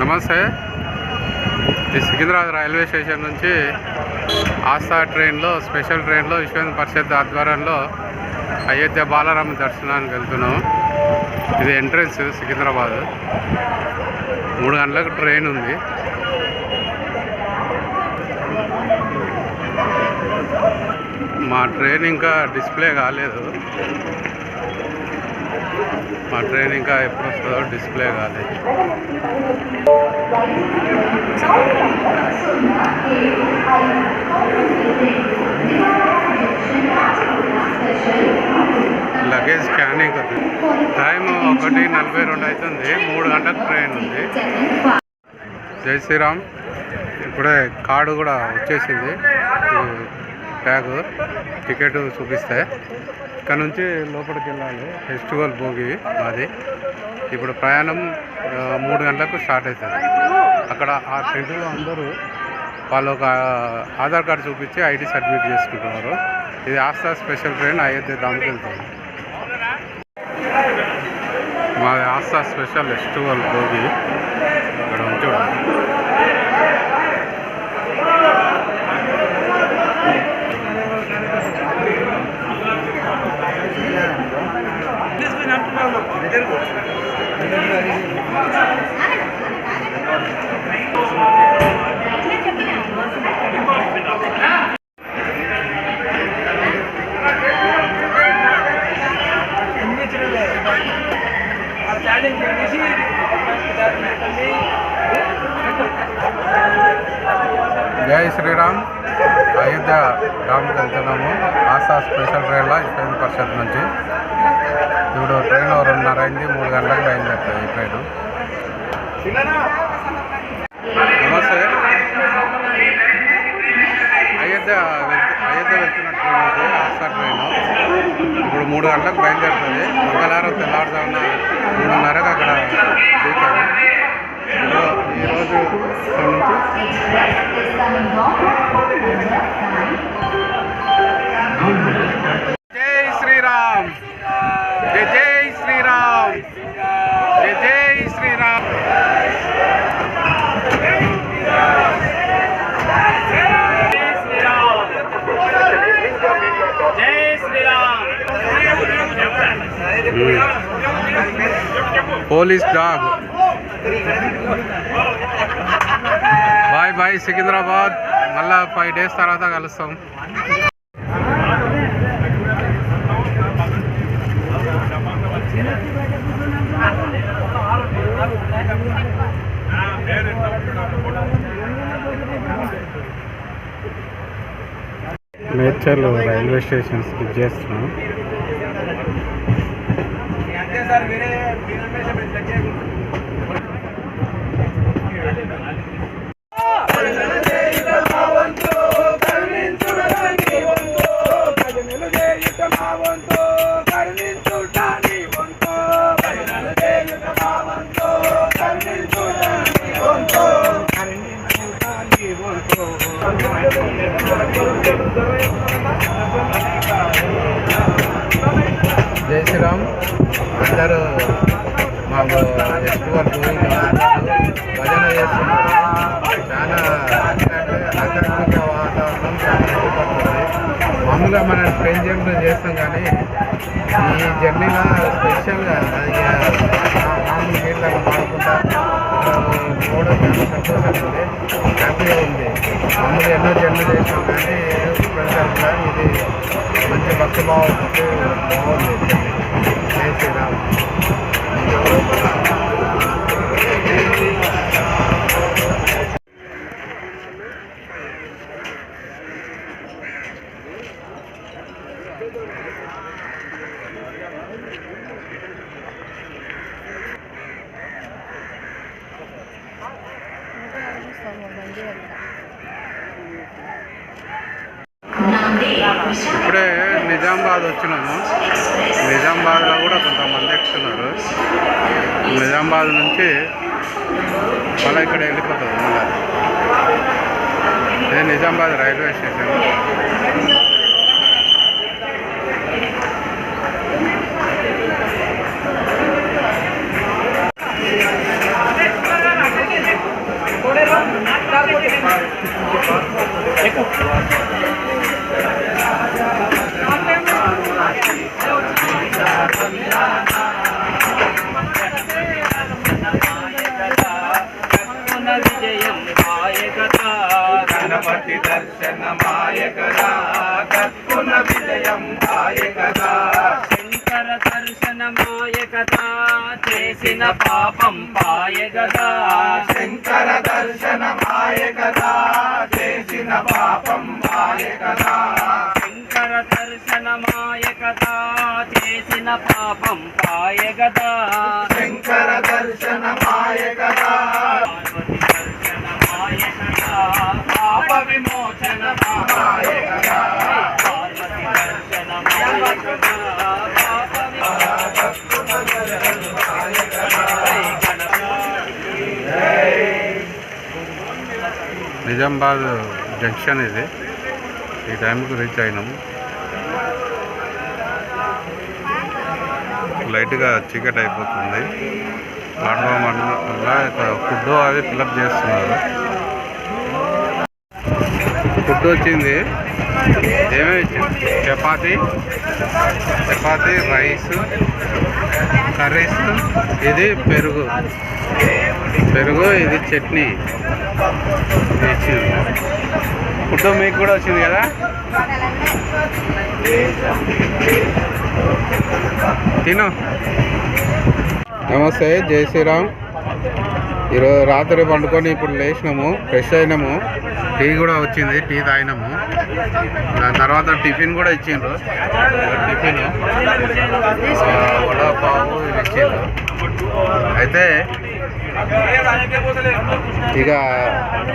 నమస్తే. ఈ Secunderabad railway station నుంచి ఆస్థా ట్రైన్లో స్పెషల్ ట్రైన్లో విశ్వేంద్ర పరిషత్ ఆధ్వర్యంలో అయోధ్య బాలరామ దర్శనానికి వెళ్తున్నాము. ఇది ఎంట్రన్స్ సికింద్రాబాద్. మూడు గంటలకు ట్రైన్ ఉంది. మా ట్రైన్ ఇంకా డిస్ప్లే కాలేదు. మా ట్రైన్ ఇంకా ఎప్పుడు వస్తుందో డిస్ప్లే కాలేదు లగేజ్ స్కానింగ్ అది టైం ఒకటి నలభై రెండు అవుతుంది మూడు గంటలకు ట్రైన్ ఉంది. జై శ్రీరామ్. ఇప్పుడే కార్డు కూడా వచ్చేసింది. ట్యాగ్ టికెట్ చూపిస్తే. ఇక్కడ నుంచి లోపలికి వెళ్ళాలి. ఫెస్టివల్ భోగి మాది. ఇప్పుడు ప్రయాణం మూడు గంటలకు స్టార్ట్ అవుతుంది. అక్కడ ఆ టెంట్లో అందరూ వాళ్ళు ఒక ఆధార్ కార్డు చూపించి ఐడి సబ్మిట్ చేసుకుంటున్నారు. ఇది ఆస్థా స్పెషల్ ట్రైన్ అయోధ్య దానికి వెళ్తుంది. మాది ఆస్థా స్పెషల్ ఫెస్టివల్ భోగి. ఇక్కడ ఉంది చూడండి జై మూడు గంటలకు బయలుదేరుతుంది. మంగళవారం తెల్లవారుజామున మూడున్నరకు అక్కడ దిగుతాము ఈరోజు నుంచి జై శ్రీరామ్ జై జై శ్రీరామ్ జై జై శ్రీరామ్ జై Sri Ram police dog. Bye bye Secunderabad. మళ్ళా ఫైవ్ డేస్ తర్వాత కలుస్తాం. మేడ్చల్ రైల్వే స్టేషన్ స్కిప్ చేస్తున్నాం జై శ్రీరామ్. అందరూ మాకు ఫెస్టివల్ భజన చేస్తున్నారు. చాలా అంటే మామూలుగా మనం ట్రైన్ జర్నీ చేస్తాం కానీ ఈ జర్నీలో స్పెషల్గా మామూలు నీళ్ళగా మాడకుండా పోవడం చాలా సంతోషంగా ఉంది హ్యాపీగా ఉంది. మామూలు ఎన్నో జర్నీ చేసాం కానీ స్పెషల్గా ఇది మంచి భక్తి భావం బాగుంది. జై శ్రీరామ్. శంకర దర్శనమాయ కదా పాప విమోచన మాయ నిజామాబాద్ జంక్షన్ ఇది. ఈ టైంకు రీచ్ అయినాము లైట్గా చీకటి అయిపోతుంది ప్లాట్ఫామ్ వల్ల ఇక్కడ ఫుడ్ అది ఫిల్అప్ చేస్తున్నారు. ఫుడ్ వచ్చింది. ఏమేమి ఇచ్చింది? చపాతి చపాతి రైస్ కర్రీస్ ఇది పెరుగు. పెరుగు ఇది చట్నీ. ఇచ్చింది. ఫుడ్ మీకు కూడా వచ్చింది కదా? తిను. నమస్తే జై శ్రీరామ్. ఈరోజు రాత్రి పండుకొని ఇప్పుడు లేచినాము ఫ్రెష్ అయినాము. టీ కూడా వచ్చింది టీ తాగినాము. దాని తర్వాత టిఫిన్ కూడా ఇచ్చిండ్రు. టిఫిన్ వడపావు ఇవి ఇచ్చిండ్రు. అయితే ఇక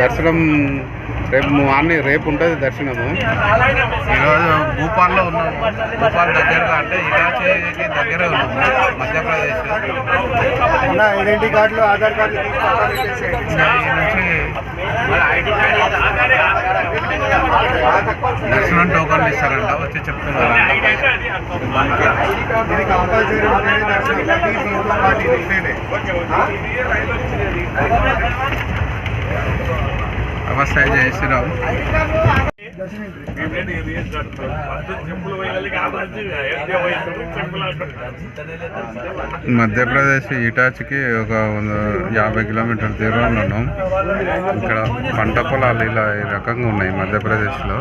దర్శనం రేపు మార్నింగ్ రేపు ఉంటుంది దర్శనము. ఈరోజు భూపాల్లో ఉన్నాము. భూపాల్ దగ్గరగా అంటే ఇలాచీకి దగ్గరే ఉన్నాము మధ్యప్రదేశ్. ఐడెంటిటీ కార్డులు ఆధార్ కార్డులు నుంచి దర్శనం టోకన్లు ఇస్తారంట వచ్చి చెప్తున్నారు. కంపల్సరీ ఉంటేనే దర్శనం. నమస్తే శ్రీరామ్. మధ్యప్రదేశ్ ఇటాచికి ఒక వంద యాభై కిలోమీటర్ దూరంలో ఉన్నాం. ఇక్కడ పంట పొలాలు ఇలా ఈ రకంగా ఉన్నాయి మధ్యప్రదేశ్లో.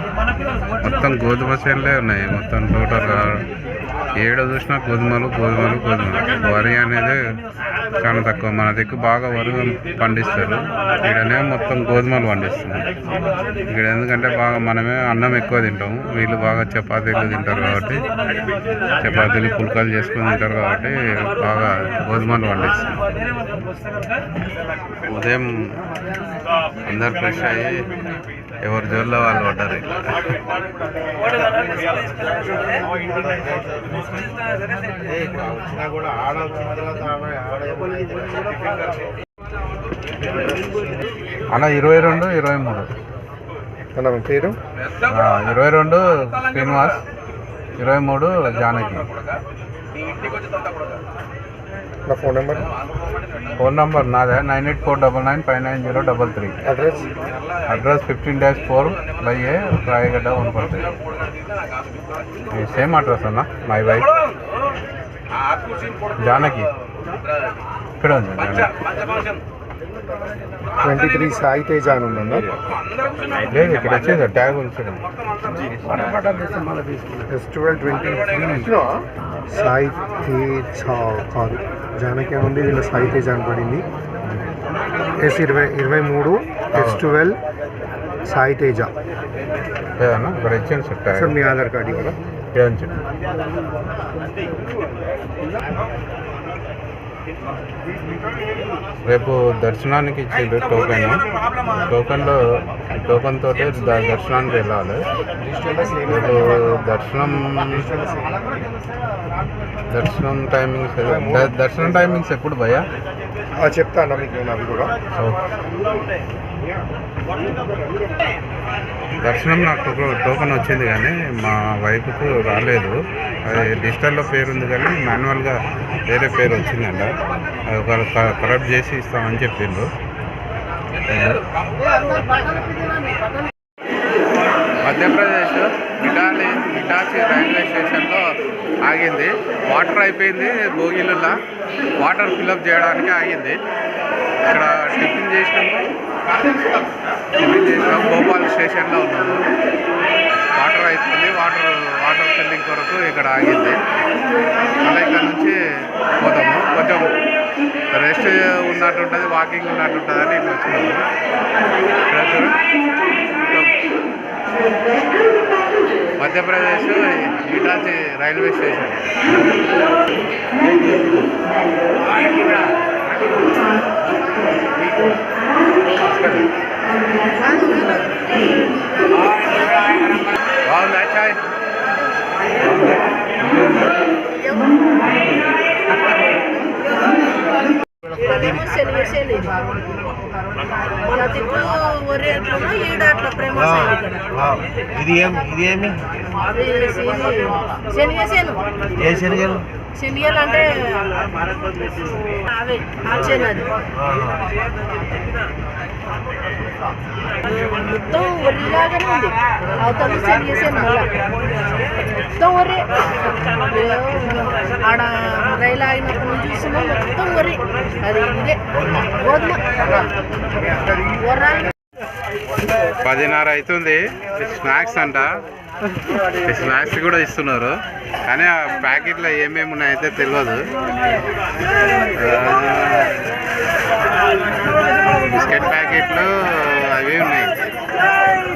మొత్తం గోధుమ చేనులే ఉన్నాయి. మొత్తం టోటల్గా ఏడ చూసినా గోధుమలు గోధుమలు గోధుమలు. వరి అనేది చాలా తక్కువ. మన దిక్కు బాగా వరి పండిస్తారు. ఇక్కడనే మొత్తం గోధుమలు పండిస్తున్నాం ఇక్కడ ఎందుకంటే బాగా మనమే అన్నం ఎక్కువ తింటాము వీళ్ళు బాగా చపాతీలు తింటారు కాబట్టి చపాతీలు పుల్కాలు చేసుకొని తింటారు కాబట్టి బాగా గోధుమలు పండిస్తారు ఉదయం అందరు ఫ్రెష్ అయ్యి ఎవరి జోల్లో వాళ్ళు పడ్డారు ఇక్కడ. వచ్చినా కూడా ఆడ వచ్చిన తర్వాత అన్న ఇరవై రెండు ఇరవై మూడు. అన్న పేరు? ఇరవై రెండు శ్రీనివాస్. ఇరవై మూడు జానకి. నా ఫోన్ నెంబర్ ఫోన్ నంబర్ నాదే nine eight four double nine five nine zero double three address address fifteen dash four by A Rayagadda one పడుతుంది సేమ్ అడ్రస్ అన్న మై వైఫ్ జానకి ఇక్కడ ఉంది జానకి ట్వంటీ త్రీ సాయి తేజ అని ఉందన్న లేదు ఇక్కడ వచ్చేది ట్యాగ్ ఉంచడం festival twenty three Sai Teja కాదు జానకి ఉంది వీళ్ళ సాయి తేజ అని పడింది. ఎస్ ఇరవై ఇరవై మూడు ఫెస్టివల్ సాయి తేజ. ఇక్కడ ఇచ్చాను సార్ మీ ఆధార్ కార్డు ఇవ్వరా? రేపు దర్శనానికి ఇచ్చిండ్రు టోకెన్. టోకెన్లో టోకెన్ తోటి ద- దర్శనానికి వెళ్ళాలి. దర్శనం దర్శనం టైమింగ్స్ దర్శనం టైమింగ్స్ ఎప్పుడు భయ్యా? ఆ, చెప్తా అన్న మీకు నేను అవి కూడా. దర్శనం నాకు టోకెన్ వచ్చింది కానీ మా వైపుకు రాలేదు. అది డిజిటల్లో పేరు ఉంది కానీ మాన్యువల్గా వేరే పేరు వచ్చిందంట. అది ఒక క- కరెక్ట్ చేసి ఇస్తామని చెప్పిండ్రు మధ్యప్రదేశ్ ఇటాలీ ఇటాచి రైల్వే స్టేషన్లో ఆగింది. వాటర్ అయిపోయింది భోగిలలో వాటర్ ఫిల్అప్ చేయడానికి ఆగింది. ఇక్కడ టిఫిన్ చేసినాము. భోపాల్ స్టేషన్లో ఉన్నాము వాటర్ అయిపోయింది. వాటర్ వాటర్ ఫిల్లింగ్ కొరకు ఇక్కడ ఆగింది. మళ్ళీ ఇక్కడ నుంచి పోతాము. కొంచెం రెస్ట్ ఉన్నట్టు ఉంటుంది వాకింగ్ ఉన్నట్టు ఉంటుంది అని ఇక్కడ వచ్చినాము మధ్యప్రదేశ్ ఇటాచి రైల్వే స్టేషన్. దిక్కు ఒరే అట్లా ఈడ అట్లా ఇక్కడ ఇది ఏం ఇది ఏమి? ఇది శనగ శను. ఏ శనగలు శనగలు అంటే అవే మొత్తం ఒరిలాగానే ఉంది. అవతల శనగ చేసాను మళ్ళా మొత్తం ఒరే ఆడ రైలు ఆగినప్పటి చూసినా మొత్తం ఒరి అది ఇదే. గోధుమ. ఒర్రాలు పదిన్నర అవుతుంది. స్నాక్స్ అంట. స్నాక్స్ కూడా ఇస్తున్నారు. కానీ ఆ ప్యాకెట్లో ఏమేమి ఉన్నాయైతే తెలియదు. బిస్కెట్ ప్యాకెట్లు అవి ఉన్నాయి.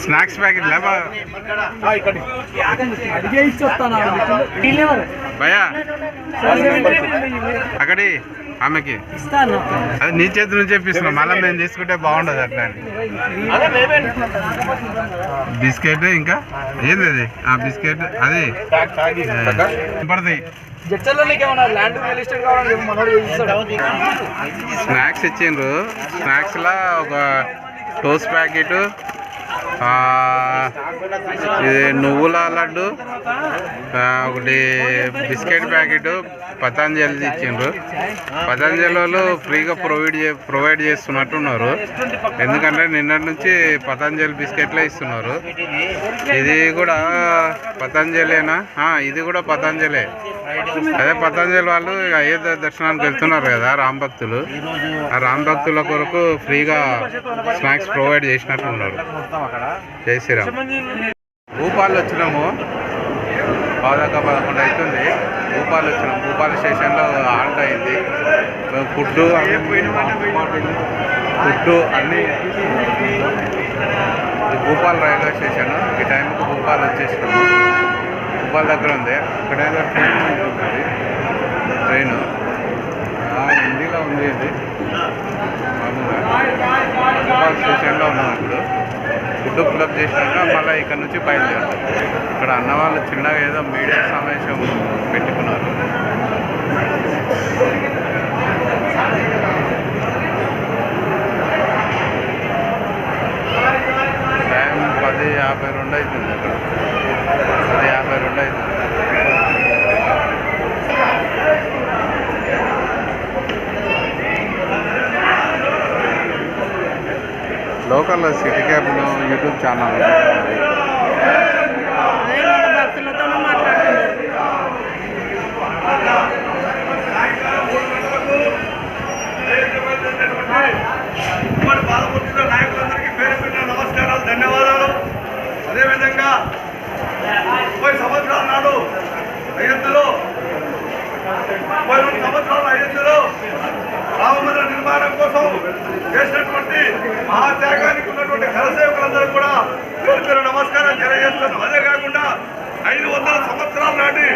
స్నాక్స్ ప్యాకెట్ లేవా? భయా అక్కడి. ఆమెకి? ఇస్తాను. అది నీ చేతి నుంచి చెప్పిస్తున్నా మళ్ళీ మేము తీసుకుంటే బాగుండదు అట్లా బిస్కెట్ ఇంకా? ఏంది అది? ఆ బిస్కెట్ అది? పడతాయి. స్నాక్స్ ఇచ్చిండ్రు. స్నాక్స్లో ఒక టోస్ట్ ప్యాకెట్ ఇది నువ్వుల లడ్డు ఒకటి బిస్కెట్ ప్యాకెట్ పతంజలి ఇచ్చిండ్రు పతంజలి వాళ్ళు ఫ్రీగా ప్రొవైడ్ ప్రొవైడ్ చేస్తున్నట్టున్నారు. ఎందుకంటే నిన్నటి నుంచి పతంజలి బిస్కెట్లే ఇస్తున్నారు. ఇది కూడా పతంజలేనా? ఇది కూడా పతంజలే. అదే పతంజలి వాళ్ళు ఇక అయోధ్య దర్శనానికి వెళ్తున్నారు కదా రామ్ భక్తులు. ఆ రామ్ భక్తుల కొరకు ఫ్రీగా స్నాక్స్ ప్రొవైడ్ చేసినట్టున్నారు. జై శ్రీరామ్. భూపాల్ వచ్చినాము బాధాక పదకొండు అవుతుంది. భూపాల్ వచ్చినాం భూపాల్ స్టేషన్లో ఆల్ట్ అయింది. ఫుడ్ ఫుడ్ అన్నీ భూపాల్ రైల్వే స్టేషన్. ఈ టైంకి భూపాల్ వచ్చేసినాము భూపాల్ దగ్గర ఉంది. ఇక్కడ ఏదో ట్రైన్ ఉంటుంది ట్రైన్. హిందీలో ఉంది ఇది. మామూలుగా స్టేషన్లో ఉన్నాం ఇప్పుడు. ఫుడ్ ఫిల్అప్ చేసినాక మళ్ళీ ఇక్కడ నుంచి బయలుదేరాం. ఇక్కడ అన్నవాళ్ళు చిన్నగా ఏదో మీడియా సమావేశం పెట్టుకున్నారు. టైం పది యాభై రెండు అవుతుంది అక్కడ. పది యాభై రెండు అవుతుంది local city cab YouTube channel నాయకులందరికీ పేరు పెట్టిన నమస్కారాలు ధన్యవాదాలు. అదేవిధంగా ముప్పై సంవత్సరాల నాడు అయోధ్యలో ముప్పై రెండు సంవత్సరాల అయోధ్యలో రామమందిర నిర్మాణం కోసం చేసినటువంటి మహాత్యాగానికి ఉన్నటువంటి కరసేవకులందరూ కూడా పేరు పేరు నమస్కారం తెలియజేస్తున్నాం అదే కాకుండా ఐదు వందల సంవత్సరాల నాటి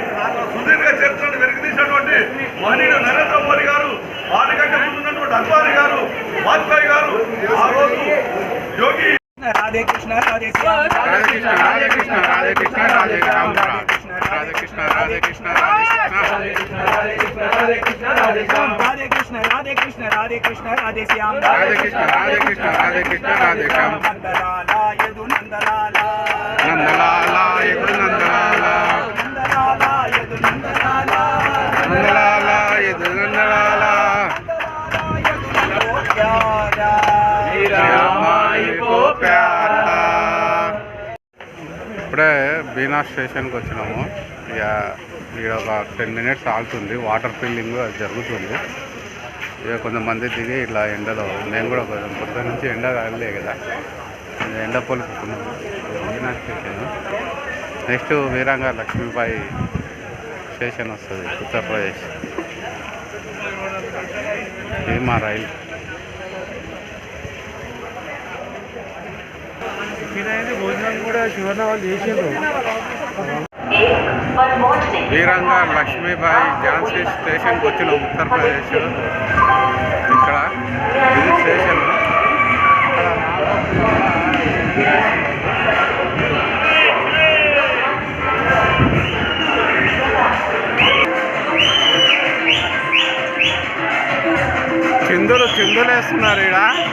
సుదీర్ఘ చరిత్రను వెలికితీసినటువంటి మహనీయుడు నరేంద్ర మోదీ గారు వారి కంటే ముందున్నటువంటి అద్వానీ గారు వాజ్పేయి గారు ఆ రోజు యోగి Radhe Krishna Radhe Krishna Radhe Krishna Radhe Krishna Radhe Krishna Radhe Radhe Krishna, Radhe Krishna, Radhe Krishna, Radhe Krishna, Radhe Krishna, Radhe Shyam, Radhe Krishna, Radhe Krishna, Radhe Krishna, Radhe Shyam, Radhe Krishna, Radhe Krishna, Radhe Krishna, Radhe Shyam. Nandalala, Yedu Nandalala, Nandalala, Yedu Nandalala, Nandalala, Yedu Nandalala, Nandalala, Yedu Nandalala, Nandalala, Yedu Nandalala, Nandalala, Yedu Nandalala, Nandalala, Yedu Nandalala, ఇప్పుడే బీనా స్టేషన్కి వచ్చినాము. ఇక ఇక్కడ ఒక ten minutes ఆగుతుంది. Water filling అది జరుగుతుంది. ఇక కొంతమంది దిగి ఇట్లా ఎండలో మేము కూడా కొంచెం పొద్దు నుంచి ఎండ కాగలే కదా. ఎండ పొలుపుకున్నాము Bina station. Next Veerangana Lakshmibai station వస్తుంది ఉత్తరప్రదేశ్. ఇది మా రైలు? వీరంగా లక్ష్మీబాయి ఝాన్సీ స్టేషన్కి వచ్చిన ఉత్తరప్రదేశ్ ఇక్కడ ఇది స్టేషన్ చిందులు చిందులు వేస్తున్నారు ఇక్కడ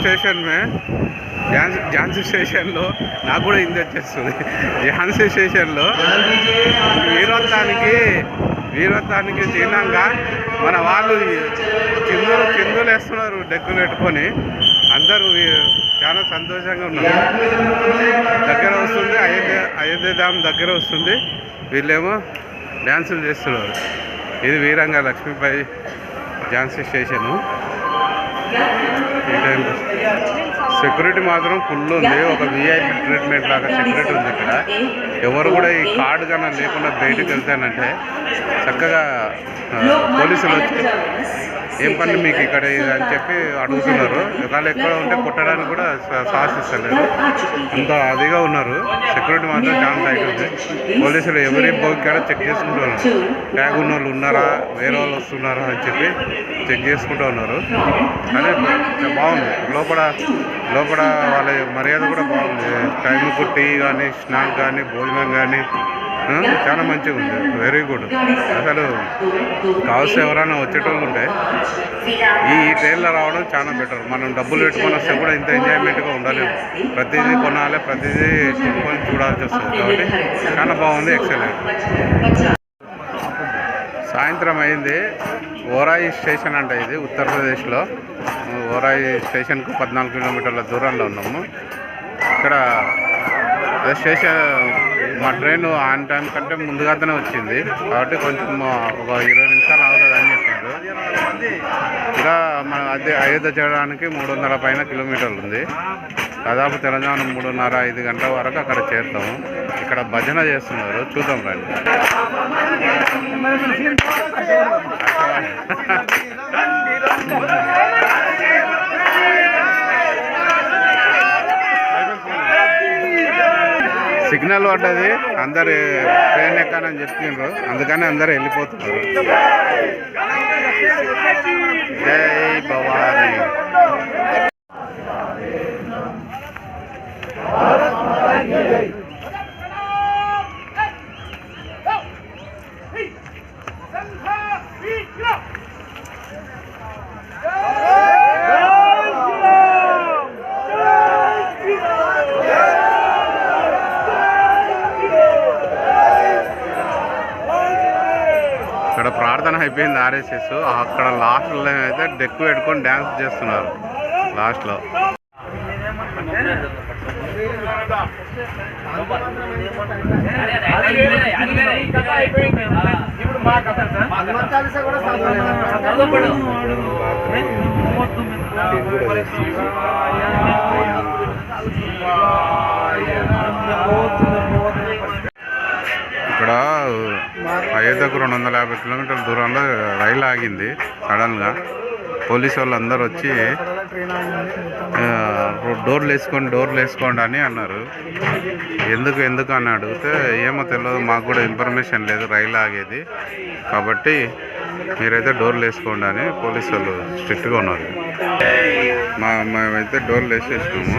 స్టేషన్ మే. ఝాన్సీ ఝాన్సీ స్టేషన్లో నాకు కూడా హిందీ వచ్చేస్తుంది. ఝాన్సీ స్టేషన్లో వీరత్వానికి వీరత్వానికి చిహ్నంగా మన వాళ్ళు చిందులు చిందులు వేస్తున్నారు డెక్కులు పెట్టుకొని. అందరూ వీ- చాలా సంతోషంగా ఉన్నారు. దగ్గర వస్తుంది అయోధ్య అయోధ్య ధామ్ దగ్గర వస్తుంది. వీళ్ళేమో డ్యాన్సులు చేస్తున్నారు. ఇది వీరంగా లక్ష్మీబాయి ఝాన్సీ స్టేషను సెక్యూరిటీ మాత్రం ఫుల్ ఉంది. ఒక విఐపి ట్రీట్మెంట్ లాగా సెక్యూరిటీ ఉంది ఇక్కడ. ఎవరు కూడా ఈ కార్డు కన్నా లేకుండా బయటకు వెళ్తానంటే చక్కగా పోలీసులు వచ్చి ఏం పని మీకు ఇక్కడ ఇది అని చెప్పి అడుగుతున్నారు. ఒకవేళ ఎక్కడ ఉంటే కొట్టడానికి కూడా సా- సాహసిస్తలేరు అంత అదిగా ఉన్నారు. సెక్యూరిటీ మాత్రం చాలా టైట్ ఉంది. పోలీసులు ఎవరి బోగి కాడ చెక్ చేసుకుంటూ ఉన్నారు. ట్యాగ్ ఉన్న వాళ్ళు ఉన్నారా? వేరే వాళ్ళు వస్తున్నారా అని చెప్పి చెక్ చేసుకుంటూ ఉన్నారు. కానీ బాగుంది. లోపల లోపల వాళ్ళ మర్యాద కూడా బాగుంది. టైంకు టీ కానీ స్నాక్ కానీ భోజనం కానీ చాలా మంచిగా ఉంది. వెరీ గుడ్ అసలు కావాల్సిన ఎవరైనా వచ్చేటోళ్ళు ఉంటే ఈ ట్రైన్లో రావడం చాలా బెటర్ మనం డబ్బులు పెట్టుకొని వస్తే కూడా ఇంత ఎంజాయ్మెంట్గా ఉండలేము ప్రతిదీ కొనాలి ప్రతిదీ కొనుక్కొని చూడాల్సి వస్తుంది కాబట్టి చాలా బాగుంది ఎక్సలెంట్ సాయంత్రం అయింది. ఓరాయి స్టేషన్ అంట ఇది ఉత్తరప్రదేశ్లో ఓరాయి స్టేషన్కు పద్నాలుగు కిలోమీటర్ల దూరంలో ఉన్నాము. ఇక్కడ స్టేషన్ మా ట్రైన్ ఆన్ టైం కంటే ముందుగానే వచ్చింది. కాబట్టి కొంచెం ఒక ఇరవై నిమిషాలు అవుతుంది అని చెప్పారు. ఇలా మన అదే అయోధ్య చేయడానికి మూడు వందల పైన కిలోమీటర్లు ఉంది. దాదాపు తెలంగాణ మూడున్నర ఐదు గంటల వరకు అక్కడ చేరుతాము ఇక్కడ భజన చేస్తున్నారు. చూద్దాం రండి. సిగ్నల్ పడ్డది. అందరు ట్రైన్ ఎక్కానని చెప్తున్నారు అందుకని అందరు వెళ్ళిపోతున్నారు. జై భవానీ ఇక్కడ ప్రార్థన అయిపోయింది ఆర్ఎస్ఎస్ అక్కడ లాస్ట్లో అయితే డెక్కు పెట్టుకొని డ్యాన్స్ చేస్తున్నారు. లాస్ట్లో ఇక్కడ అయోధ్యకు రెండు వందల యాభై కిలోమీటర్ల దూరంలో రైలు ఆగింది సడన్గా పోలీసు వాళ్ళు అందరు వచ్చి డోర్లు వేసుకోండి డోర్లు వేసుకోండి అని అన్నారు. ఎందుకు ఎందుకు అని అడిగితే ఏమో తెలియదు మాకు కూడా ఇన్ఫర్మేషన్ లేదు రైలు ఆగేది. కాబట్టి మీరైతే డోర్లు వేసుకోండి అని పోలీసు వాళ్ళు స్ట్రిక్ట్గా ఉన్నారు. మా మేమైతే డోర్లు వేసేసినాము.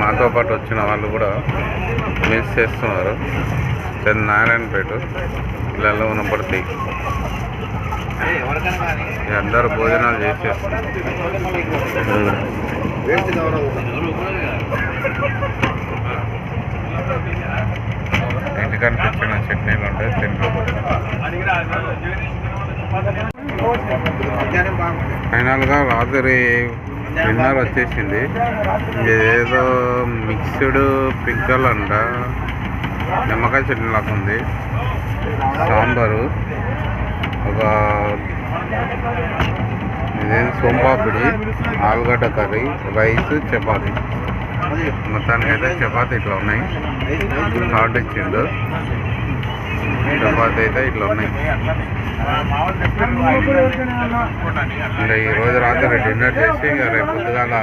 మాతో పాటు వచ్చిన వాళ్ళు కూడా మిస్ చేస్తున్నారు. నారాయణపేట ఇళ్ళల్లో ఉన్నప్పటికీ. అందరూ భోజనాలు చేసేస్తున్నారు. ఇంటికి కనిపించిన చట్నీలు ఉంటాయి తింటాం ఫైనల్గా రాత్రి డిన్నర్ వచ్చేసింది. ఏదో మిక్స్డ్ పిక్కల్ అంట నిమ్మకాయ చట్నీ లాగా ఉంది. సాంబారు. ఒక ఇదేం సోంపాపిడి ఆలుగడ్డ కర్రీ రైస్ చపాతి. మొత్తానికి అయితే చపాతి ఇట్లా ఉన్నాయి. కార్డు ఇచ్చిండు. చపాతి అయితే ఇట్లా ఉన్నాయి. ఇంకా ఈరోజు రాత్రి డిన్నర్ చేసి ఇంకా రేపు పొద్దుగాల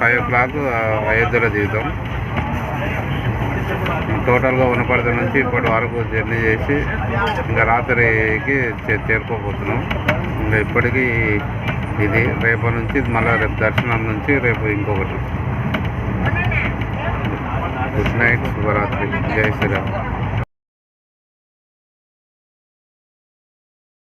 ఫైవ్ ఓ క్లాక్ అయోధ్యలో దిగుతాం. టోటల్గా ఉన్నపడత నుంచి ఇప్పటి వరకు జర్నీ చేసి ఇంకా రాత్రికి చేరుకోబోతున్నాం. ఇంకా ఇప్పటికీ ఇది రేపటి నుంచి మళ్ళీ రేపు దర్శనం నుంచి రేపు ఇంకొకటి. గుడ్ నైట్ శుభరాత్రి జై శ్రీరామ్